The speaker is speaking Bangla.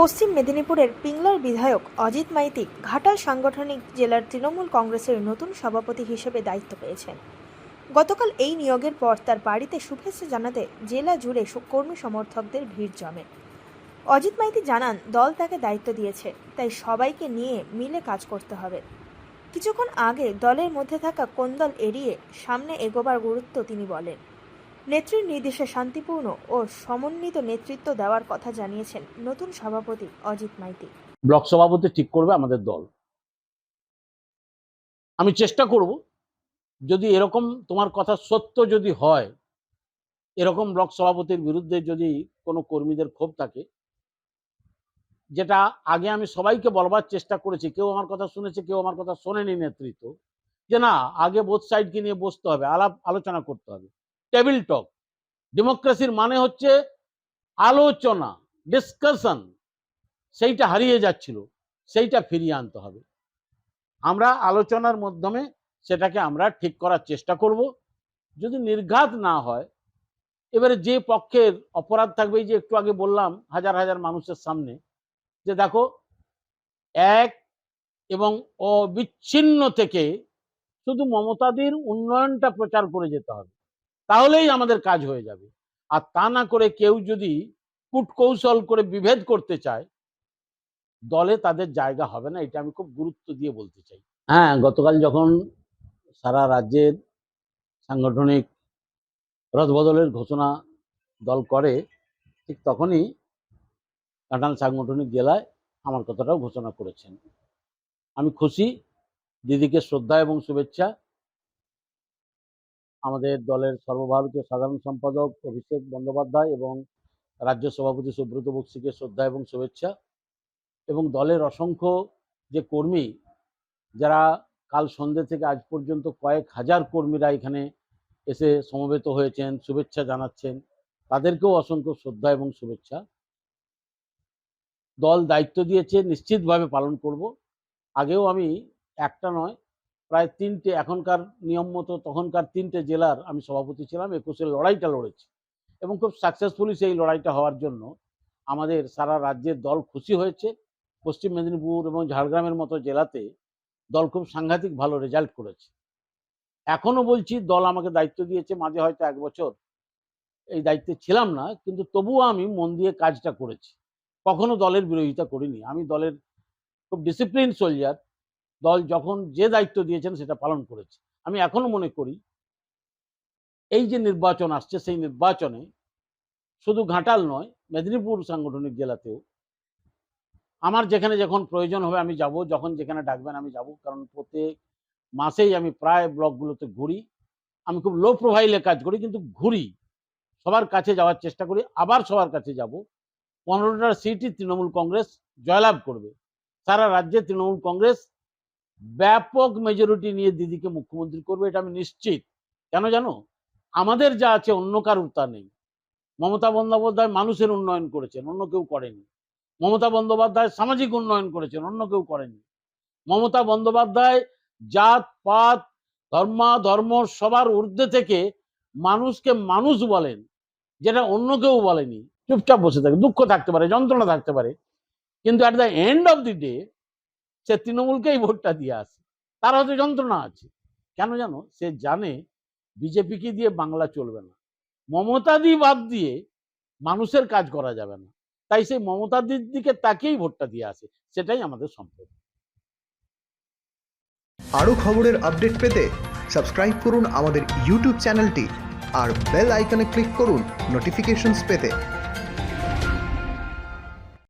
পশ্চিম মেদিনীপুরের পিংলার বিধায়ক অজিত মাইতি ঘাটাল সাংগঠনিক জেলার তৃণমূল কংগ্রেসের নতুন সভাপতি হিসেবে দায়িত্ব পেয়েছেন। গতকাল এই নিয়োগের পর তার বাড়িতে শুভেচ্ছা জানাতে জেলা জুড়ে কর্মী সমর্থকদের ভিড় জমে। অজিত মাইতি জানান, দল তাকে দায়িত্ব দিয়েছে, তাই সবাইকে নিয়ে মিলে কাজ করতে হবে। কিছুক্ষণ আগে দলের মধ্যে থাকা কোন্দল এড়িয়ে সামনে এগোবার গুরুত্ব তিনি বলেন। নেত্রীর নির্দেশে শান্তিপূর্ণ ও সমন্বিত নেতৃত্ব দেওয়ার কথা জানিয়েছেন নতুন সভাপতি অজিত মাইতি। ব্লক সভাপতি ঠিক করবে আমাদের দল। আমি চেষ্টা করব যদি এরকম তোমার কথা সত্য যদি হয়, এরকম ব্লক সভাপতির বিরুদ্ধে যদি কোনো কর্মীদের ক্ষোভ থাকে, যেটা আগে আমি সবাইকে বলবার চেষ্টা করেছি, কেউ আমার কথা শুনেছে, কেউ আমার কথা শোনেনি নেতৃত্ব, যে না, আগে বোধ সাইডকে নিয়ে বসতে হবে, আলাপ আলোচনা করতে হবে। টেবিল টক ডেমোক্রেসির মানে হচ্ছে আলোচনা ডিসকাশন সেইটা হারিয়ে যাচ্ছিল, সেইটা ফিরিয়ে আনতে হবে। আমরা আলোচনার মাধ্যমে সেটাকে আমরা ঠিক করার চেষ্টা করব। যদি নির্ঘাত না হয়, এবারে যে পক্ষের অপরাধ থাকবে যে একটু আগে বললাম হাজার হাজার মানুষের সামনে, যে দেখো, এক এবং অবিচ্ছিন্ন থেকে শুধু মমতাদির উন্নয়নটা প্রচার করে যেতে হবে। তাহলেই আমাদের কাজ হয়ে যাবে। আর তা না করে কেউ যদি কূটকৌশল করে বিভেদ করতে চায়, দলে তাদের জায়গা হবে না, এটা আমি খুব গুরুত্ব দিয়ে বলতে চাই। হ্যাঁ গতকাল যখন সারা রাজ্যের সাংগঠনিক রদবদলের ঘোষণা দল করে, ঠিক তখনই কাটাল সাংগঠনিক জেলায় আমার কথাটাও ঘোষণা করেছেন। আমি খুশি, দিদিকে শ্রদ্ধা এবং শুভেচ্ছা আমাদের দলের সর্বভারতীয় সাধারণ সম্পাদক অভিষেক বন্দ্যোপাধ্যায় এবং রাজ্য সভাপতি সুব্রত বক্সিকে শ্রদ্ধা এবং শুভেচ্ছা। এবং দলের অসংখ্য যে কর্মী, যারা কাল সন্ধ্যে থেকে আজ পর্যন্ত কয়েক হাজার কর্মীরা এখানে এসে সমবেত হয়েছেন, শুভেচ্ছা জানাচ্ছেন, তাদেরকেও অসংখ্য শ্রদ্ধা এবং শুভেচ্ছা। দল দায়িত্ব দিয়েছে, নিশ্চিতভাবে পালন করব। আগেও আমি একটা নয় প্রায় তিনটে এখনকার নিয়ম মতো তখনকার তিনটে জেলার আমি সভাপতি ছিলাম একুশের লড়াইটা লড়েছি। এবং খুব সাকসেসফুলি সেই লড়াইটা হওয়ার জন্য আমাদের সারা রাজ্যের দল খুশি হয়েছে। পশ্চিম মেদিনীপুর এবং ঝাড়গ্রামের মতো জেলাতে দল খুব সাংঘাতিক ভালো রেজাল্ট করেছে। এখনও বলছি, দল আমাকে দায়িত্ব দিয়েছে, মাঝে হয়তো এক বছর এই দায়িত্বে ছিলাম না, কিন্তু তবুও আমি মন দিয়ে কাজটা করেছি। কখনো দলের বিরোধিতা করিনি। আমি দলের খুব ডিসিপ্লিন সোলজার দল যখন যে দায়িত্ব দিয়েছেন সেটা পালন করেছে। আমি এখনও মনে করি, এই যে নির্বাচন আসছে, সেই নির্বাচনে শুধু ঘাটাল নয়, মেদিনীপুর সাংগঠনিক জেলাতেও আমার যেখানে যখন প্রয়োজন হবে আমি যাব, যখন যেখানে ডাকবেন আমি যাব, কারণ প্রত্যেক মাসেই আমি প্রায় ব্লকগুলোতে ঘুরি। আমি খুব লো প্রোফাইলে কাজ করি, কিন্তু ঘুরি। সবার কাছে যাওয়ার চেষ্টা করি, আবার সবার কাছে যাব। পনেরোটা সিটই তৃণমূল কংগ্রেস জয়লাভ করবে। সারা রাজ্যে তৃণমূল কংগ্রেস ব্যাপক মেজরিটি নিয়ে দিদিকে মুখ্যমন্ত্রী করবে, এটা আমি নিশ্চিত। কেন জানো? আমাদের যা আছে, অন্য কারুর তা নেই। মমতা বন্দ্যোপাধ্যায় মানুষের উন্নয়ন করেছেন, অন্য কেউ করেনি। মমতা বন্দ্যোপাধ্যায় সামাজিক উন্নয়ন করেছেন, অন্য কেউ করেনি। মমতা বন্দ্যোপাধ্যায় জাত, পাত, ধর্ম ধর্ম সবার ঊর্ধ্বে থেকে মানুষকে মানুষ বলেন, যেটা অন্য কেউ বলেনি। চুপচাপ বসে থাকে, দুঃখ থাকতে পারে, যন্ত্রণা থাকতে পারে। কিন্তু at the end of the day সে তৃণমূলকেই ভোটটা দিয়ে আসে। তার হয়তো যন্ত্রণা আছে। কেন জানো? সে জানে বিজেপিকে দিয়ে বাংলা চলবে না। মমতাদি বাদ দিয়ে মানুষের কাজ করা যাবে না। তাই সেই মমতাদির দিকে তাকেই ভোটটা দিয়ে আসে। সেটাই আমাদের সম্পদ। আরও খবরের আপডেট পেতে সাবস্ক্রাইব করুন আমাদের ইউটিউব চ্যানেলটি আর বেল আইকনে ক্লিক করুন নোটিফিকেশনস পেতে।